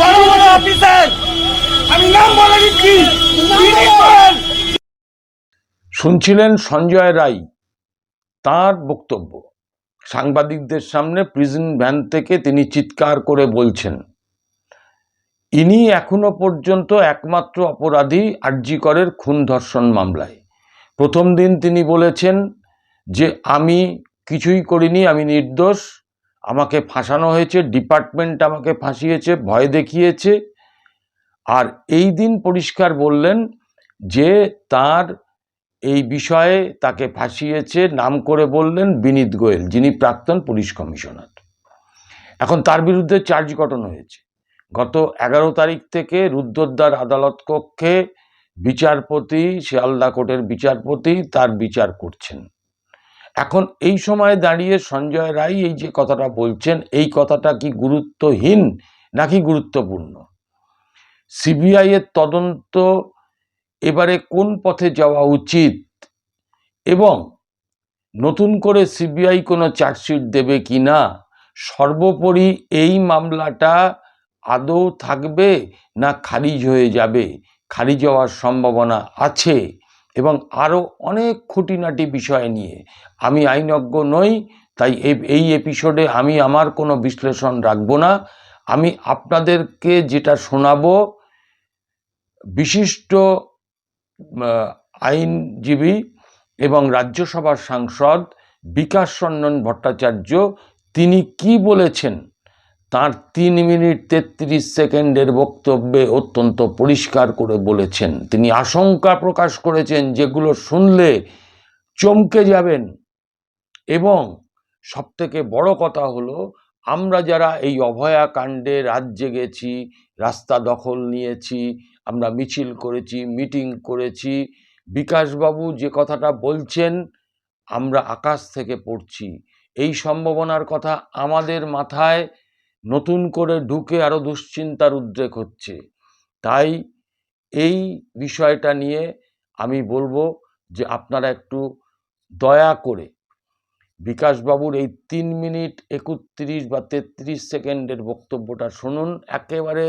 বড় বড় অফিসার আমি নাম বলে দিচ্ছি শুনছিলেন সঞ্জয় রায়, তার বক্তব্য। সাংবাদিকদের সামনে প্রিজন ভ্যান থেকে তিনি চিৎকার করে বলছেন, ইনি এখনও পর্যন্ত একমাত্র অপরাধী আরজিকরের খুন ধর্ষণ মামলায়। প্রথম দিন তিনি বলেছেন যে, আমি কিছুই করিনি, আমি নির্দোষ আমাকে ফাঁসানো হয়েছে ডিপার্টমেন্ট আমাকে ফাঁসিয়েছে, ভয় দেখিয়েছে। আর এই দিন পরিষ্কার বললেন যে তার এই বিষয়ে তাকে ফাঁসিয়েছে নাম করে বললেন বিনীত গোয়েল, যিনি প্রাক্তন পুলিশ কমিশনার। এখন তার বিরুদ্ধে চার্জ গঠন হয়েছে। গত এগারো তারিখ থেকে রুদ্রদ্বার আদালত কক্ষে বিচারপতি, শিয়ালদা কোর্টের বিচারপতি তার বিচার করছেন। এখন এই সময় দাঁড়িয়ে সঞ্জয় রায় এই যে কথাটা বলছেন, এই কথাটা কি গুরুত্বহীন নাকি গুরুত্বপূর্ণ? সিবিআই এর তদন্ত এবারে কোন পথে যাওয়া উচিত এবং নতুন করে সিবিআই কোনো চার্জশিট দেবে কি না? সর্বোপরি এই মামলাটা আদৌ থাকবে না খারিজ হয়ে যাবে? খারিজ হওয়ার সম্ভাবনা আছে। এবং আরও অনেক খুঁটিনাটি বিষয় নিয়ে। আমি আইনজ্ঞ নই, তাই এই- এপিসোডে আমি আমার কোনো বিশ্লেষণ রাখব না। আমি আপনাদেরকে যেটা শোনাবো, বিশিষ্ট আইনজীবী এবং রাজ্যসভার সাংসদ বিকাশ রঞ্জন ভট্টাচার্য, তিনি কি বলেছেন? তার তিন মিনিট তেত্রিশ সেকেন্ডের বক্তব্যে অত্যন্ত পরিষ্কার করে বলেছেন। তিনি আশঙ্কা প্রকাশ করেছেন যেগুলো শুনলে চমকে যাবেন। এবং সবথেকে বড় কথা হলো, আমরা যারা এই অভয়া কাণ্ডে রাত জেগেছি রাস্তা দখল নিয়েছি, আমরা মিছিল করেছি, মিটিং করেছি, বিকাশবাবু যে কথাটা বলছেন, আমরা আকাশ থেকে পড়ছি। এই সম্ভাবনার কথা আমাদের মাথায় নতুন করে ঢুকে আরও দুশ্চিন্তার উদ্রেক হচ্ছে। তাই এই বিষয়টা নিয়ে আমি বলব যে আপনারা একটু দয়া করে বিকাশবাবুর এই তিন মিনিট একত্রিশ বা তেত্রিশ সেকেন্ডের বক্তব্যটা শুনুন। একেবারে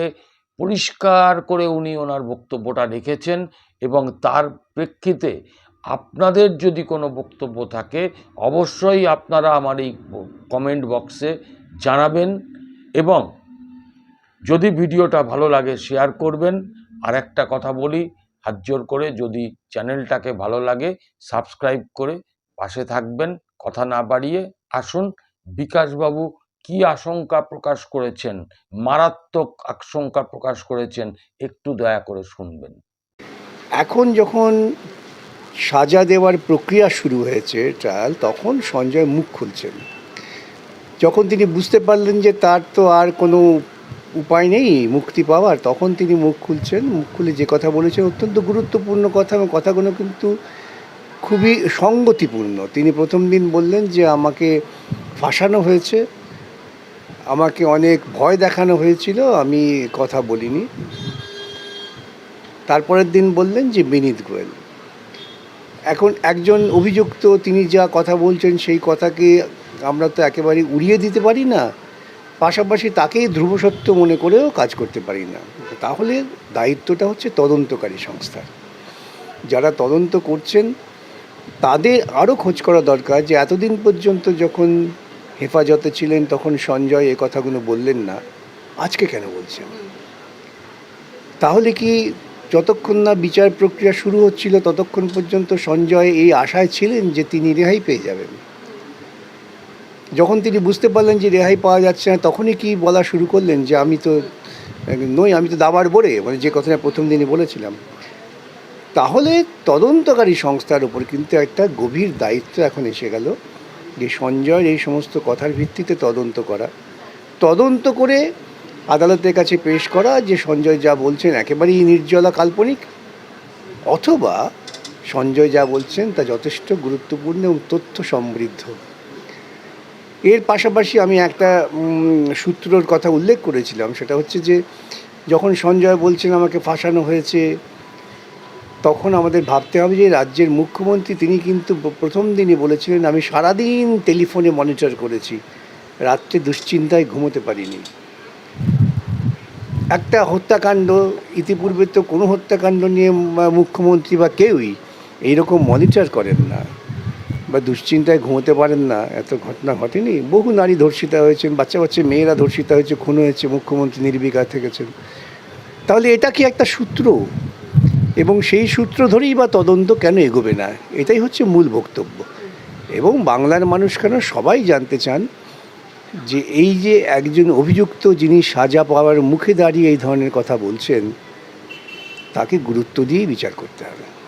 পরিষ্কার করে উনি ওনার বক্তব্যটা রেখেছেন এবং তার প্রেক্ষিতে আপনাদের যদি কোনো বক্তব্য থাকে, অবশ্যই আপনারা আমার এই কমেন্ট বক্সে জানাবেন। এবং যদি ভিডিওটা ভালো লাগে শেয়ার করবেন। আর একটা কথা বলি, হাত জোর করে যদি চ্যানেলটাকে ভালো লাগে সাবস্ক্রাইব করে পাশে থাকবেন। কথা না বাড়িয়ে আসুন। বিকাশবাবু কি আশঙ্কা প্রকাশ করেছেন? মারাত্মক আশঙ্কা প্রকাশ করেছেন। একটু দয়া করে শুনবেন। এখন যখন সাজা দেওয়ার প্রক্রিয়া শুরু হয়েছে ট্রায়াল তখন সঞ্জয় মুখ খুলছেন। যখন তিনি বুঝতে পারলেন যে তার তো আর কোনো উপায় নেই মুক্তি পাওয়ার, তখন তিনি মুখ খুলছেন। মুখ খুলে যে কথা বলেছেন অত্যন্ত গুরুত্বপূর্ণ কথা এবং কথাগুলো কিন্তু খুবই সঙ্গতিপূর্ণ। তিনি প্রথম দিন বললেন যে আমাকে ফাঁসানো হয়েছে, আমাকে অনেক ভয় দেখানো হয়েছিল, আমি কথা বলিনি। তারপরের দিন বললেন যে বিনীত গোয়েল। এখন একজন অভিযুক্ত তিনি যা কথা বলছেন সেই কথাকে আমরা তো একেবারে উড়িয়ে দিতে পারি না, পাশাপাশি তাকেই ধ্রুবসত্য মনে করেও কাজ করতে পারি না। তাহলে দায়িত্বটা হচ্ছে তদন্তকারী সংস্থার যারা তদন্ত করছেন, তাদের আরও খোঁজ করা দরকার যে এতদিন পর্যন্ত যখন হেফাজতে ছিলেন, তখন সঞ্জয় এ কথাগুলো বললেন না, আজকে কেন বলছেন? তাহলে কি যতক্ষণ না বিচার প্রক্রিয়া শুরু হচ্ছিল, ততক্ষণ পর্যন্ত সঞ্জয় এই আশায় ছিলেন যে তিনি রেহাই পেয়ে যাবেন? যখন তিনি বুঝতে পারলেন যে রেহাই পাওয়া যাচ্ছে না, তখনই কি বলা শুরু করলেন যে আমি তো, নই, আমি তো দাবার বরে মানে যে কথাটা প্রথম দিনই বলেছিলাম। তাহলে তদন্তকারী সংস্থার উপর কিন্তু একটা গভীর দায়িত্ব এখন এসে গেল যে সঞ্জয়ের এই সমস্ত কথার ভিত্তিতে তদন্ত করা। তদন্ত করে আদালতের কাছে পেশ করা যে সঞ্জয় যা বলছেন একেবারেই নির্জলা কাল্পনিক, অথবা সঞ্জয় যা বলছেন তা যথেষ্ট গুরুত্বপূর্ণ এবং তথ্য সমৃদ্ধ। এর পাশাপাশি আমি একটা সূত্রর কথা উল্লেখ করেছিলাম, সেটা হচ্ছে যে, যখন সঞ্জয় বলছেন আমাকে ফাঁসানো হয়েছে, তখন আমাদের ভাবতে হবে যে রাজ্যের মুখ্যমন্ত্রী তিনি কিন্তু প্রথম দিনই বলেছিলেন, আমি সারাদিন টেলিফোনে মনিটর করেছি, রাত্রে দুশ্চিন্তায় ঘুমোতে পারিনি। একটা হত্যাকাণ্ড, ইতিপূর্বে তো কোনো হত্যাকাণ্ড নিয়ে মুখ্যমন্ত্রী বা কেউই এইরকম মনিটর করেন না। বা দুশ্চিন্তায় ঘুমোতে পারেন না, এত ঘটনা ঘটেনি? বহু নারী ধর্ষিতা হয়েছেন, বাচ্চা বাচ্চা মেয়েরা ধর্ষিতা হয়েছে, খুন হয়েছে, মুখ্যমন্ত্রী নির্বিকার থেকেছেন। তাহলে এটা কি একটা সূত্র? এবং সেই সূত্র ধরেই বা তদন্ত কেন এগোবে না? এটাই হচ্ছে মূল বক্তব্য। এবং বাংলার মানুষ কেন সবাই জানতে চান যে এই যে একজন অভিযুক্ত যিনি সাজা পাওয়ার মুখে দাঁড়িয়ে এই ধরনের কথা বলছেন, তাকে গুরুত্ব দিয়ে বিচার করতে হবে।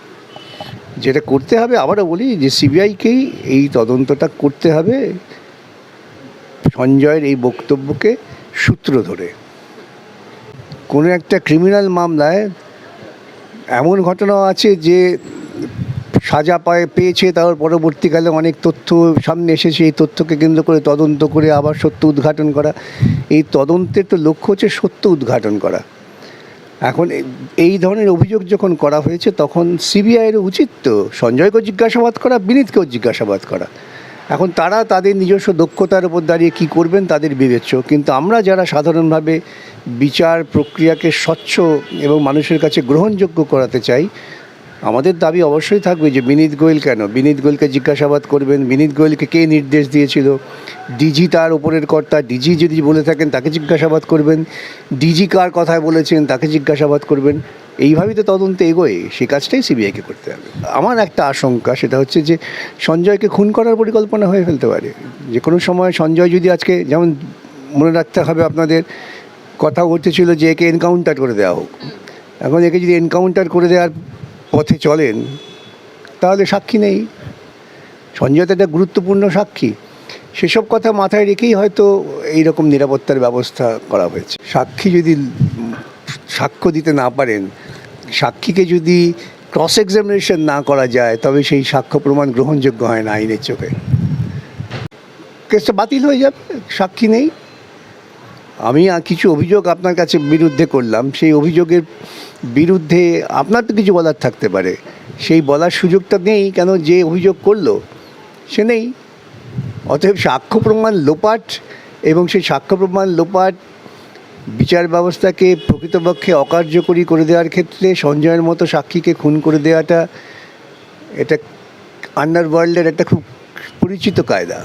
যেটা করতে হবে, আবারও বলি যে সিবিআইকেই এই তদন্তটা করতে হবে সঞ্জয়ের এই বক্তব্যকে সূত্র ধরে। কোনো একটা ক্রিমিনাল মামলায় এমন ঘটনাও আছে যে সাজা পায়, পেয়েছে তার পরবর্তীকালে অনেক তথ্য সামনে এসেছে, এই তথ্যকে কেন্দ্র করে তদন্ত করে আবার সত্য উদ্ঘাটন করা। এই তদন্তের তো লক্ষ্য হচ্ছে সত্য উদ্ঘাটন করা। এখন এই ধরনের অভিযোগ যখন করা হয়েছে, তখন সিবিআইয়ের উচিত তো সঞ্জয়কেও জিজ্ঞাসাবাদ করা, বিনীতকেও জিজ্ঞাসাবাদ করা। এখন তারা তাদের নিজস্ব দক্ষতার উপর দাঁড়িয়ে কী করবেন তাদের বিবেচ্য। কিন্তু আমরা যারা সাধারণভাবে বিচার প্রক্রিয়াকে স্বচ্ছ এবং মানুষের কাছে গ্রহণযোগ্য করাতে চাই আমাদের দাবি অবশ্যই থাকবে যে বিনীত গোয়েল কেন? বিনীত গোয়েলকে জিজ্ঞাসাবাদ করবেন। বিনীত গোয়েলকে কে নির্দেশ দিয়েছিল? ডিজি তার উপরের কর্তা, ডিজি যদি বলে থাকেন তাকে জিজ্ঞাসাবাদ করবেন। ডিজি কার কথায় বলেছেন তাকে জিজ্ঞাসাবাদ করবেন। এইভাবেই তো তদন্ত এগোয়। সেই কাজটাই সিবিআইকে করতে হবে। আমার একটা আশঙ্কা, সেটা হচ্ছে যে সঞ্জয়কে খুন করার পরিকল্পনা হয়ে ফেলতে পারে। যে কোনো সময় সঞ্জয় যদি আজকে, যেমন মনে রাখতে হবে আপনাদের, কথা উঠেছিল যে একে এনকাউন্টার করে দেওয়া হোক। এখন একে যদি এনকাউন্টার করে দেওয়ার পথে চলেন, তাহলে সাক্ষী নেই। সঞ্জয় তো একটা গুরুত্বপূর্ণ সাক্ষী। সেসব কথা মাথায় রেখেই হয়তো এই রকম নিরাপত্তার ব্যবস্থা করা হয়েছে। সাক্ষী যদি সাক্ষ্য দিতে না পারেন, সাক্ষীকে যদি ক্রস এক্সামিনেশন না করা যায়, তবে সেই সাক্ষ্য প্রমাণ গ্রহণযোগ্য হয় না আইনের চোখে। কেসটা বাতিল হয়ে যাবে, সাক্ষী নেই। আমি কিছু অভিযোগ আপনার কাছে বিরুদ্ধে করলাম। সেই অভিযোগের বিরুদ্ধে আপনার তো কিছু বলার থাকতে পারে। সেই বলার সুযোগটা নেই কেন যে অভিযোগ করল, সে নেই। অতএব সাক্ষ্য প্রমাণ লোপাট এবং সেই সাক্ষ্য প্রমাণ লোপাট বিচার ব্যবস্থাকে প্রকৃতপক্ষে অকার্যকরী করে দেওয়ার ক্ষেত্রে, সঞ্জয়ের মতো সাক্ষীকে খুন করে দেওয়াটা এটা আন্ডারওয়ার্ল্ডের একটা খুব পরিচিত কায়দা।